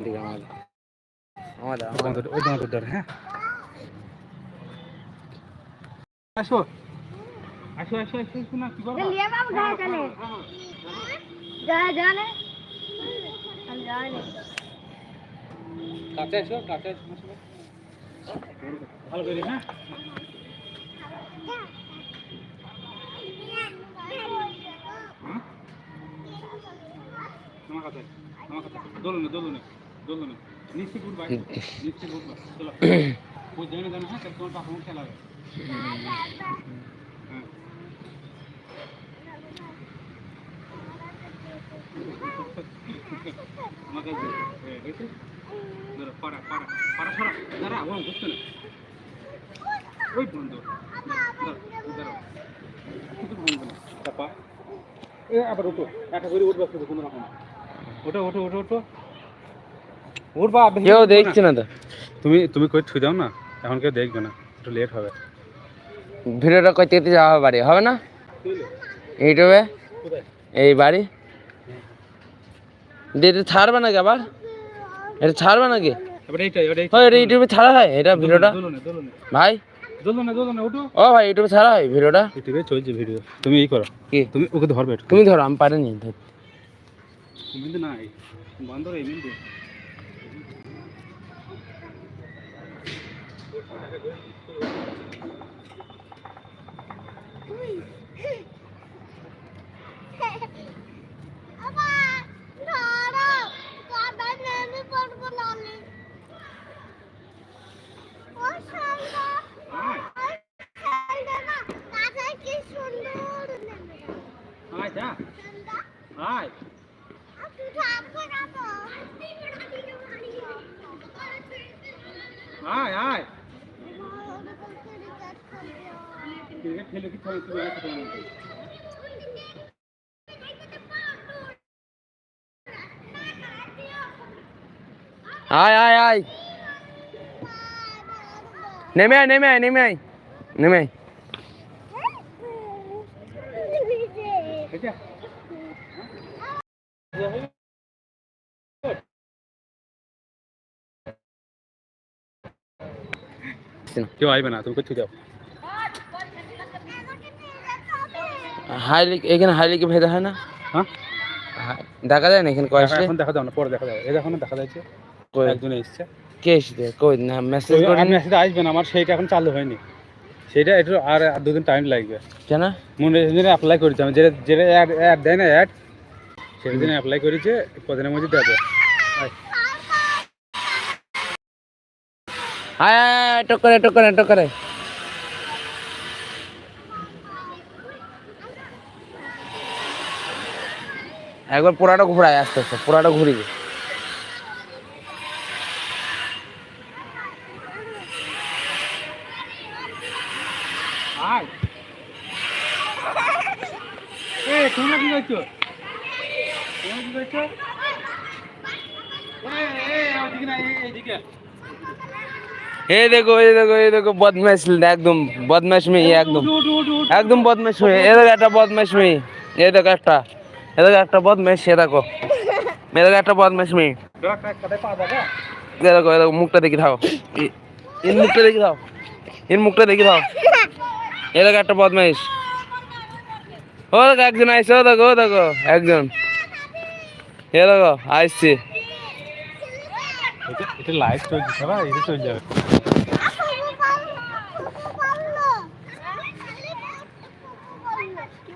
আমাদের। আমাদের ওই তোমাদের ধরে হ্যাঁ? আসো। আসো আসো আসো শোনা কি করো? লিয়ে বাবু হ্যাঁ, হ্যাঁ? দোলনে দোলনে। ওই জানে হ্যাঁ বন্ধু। আবার উঠো। একা করে উঠবা কোনো রকম ওঠো ওঠো ওঠো ওঠো। কেউ দেখছে না তো। তুমি তুমি কই ছুঁই দাও না এখন কেউ দেখবে না একটু লেট হবে। ভিডিওটা যাওয়া হবে বাড়ি? হবে না? ইউটিউবে? এই বাড়ি? ছাড়বে নাকি আবার? এটা ছাড়বে নাকি? হয় এটা ইউটিউবে ছাড়া হয় এটা ভিডিওটা। ভাই? ও ভাই ইউটিউবে ছাড়া হয় ভিডিওটা? ইউটিউবে চলছে ভিডিও। তুমি এই করো। কি? তুমি ওকে ধরবে তুমি ধরো আমি পারিনি নাই। এমনি আবার ধরো কাদা নেমে পড়ব নালে ও সালদা আয় সালদা না কাদা কি সুন্দর নেমে আয় যা সালদা আয় আপনি থাকব না তো আয় আয় ক্রিকেট খেলে কি তুমি তুমি আছে তোমার আয় আয় আয় নেমে আয় নেমে আয় নেমে আয় নেমে আয় এটা কেউ আইবে না তুমি কোথায় যাও হাই লিক এখানে হাই লিকে ভেদা হয় না? হ্যাঁ? দেখা যায় না এখানে কয়েসলে এখন দেখা যাবে না পরে দেখা যাবে। এই দেখো না দেখা যাচ্ছে। কই? একজন এসছে। কে এসেছে? কই না মেসেজ করি আপনি আসলে আসবেন আমার সেইটা এখন চালু হয়নি। সেটা একটু আর দুদিন টাইম লাগবে। কেন? মনে দিনে অ্যাপ্লাই করেছি আমি যেটা যেটা অ্যাড অ্যাড দেয় না অ্যাড সেটা দিনে অ্যাপ্লাই করেছে কদিনের মধ্যে দেবে। আয়। আয় আয় আয় টক্করে টক্করে টক্করে। একবার পোড়াটা ঘোরায় আস্তে আস্তে পোড়াটা ঘুরিয়ে তোমরা কি করছ? তোমরা কি করছ? এ এ ওদিকে না এই- দেখো এই দেখো এই দেখো বদমাইশ একদম বদমাইশ মেয়ে একদম। একদম বদমাইশ মেয়ে। এ দেখো একটা বদমাইশ মেয়ে। এই দেখো একটা। এ একটা বদমাইশ সে দেখো। দেখো একটা বদমাইশ মেয়ে। দেখো, এ মুখটা দেখি দাও। এর মুখটা দেখি দাও। এর মুখটা দেখি দাও। এ দেখো একটা বদমাইশ। ও দেখো, একজন আইসে ও দেখো দেখো, একজন। এ দেখো আইসছে এটা লাইভ চলছে এটা চলে যাবে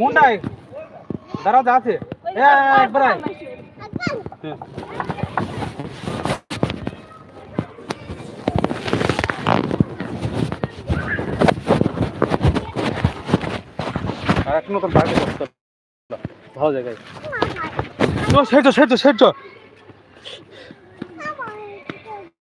দিবে হবে না আছে ও পারবে কোনটাই দাঁড়াও যা আছে এ, একবার আয়। হ্যাঁ। আর এক নতুন পার্টি করতে ভালো জায়গায় ও সেট সেট সেট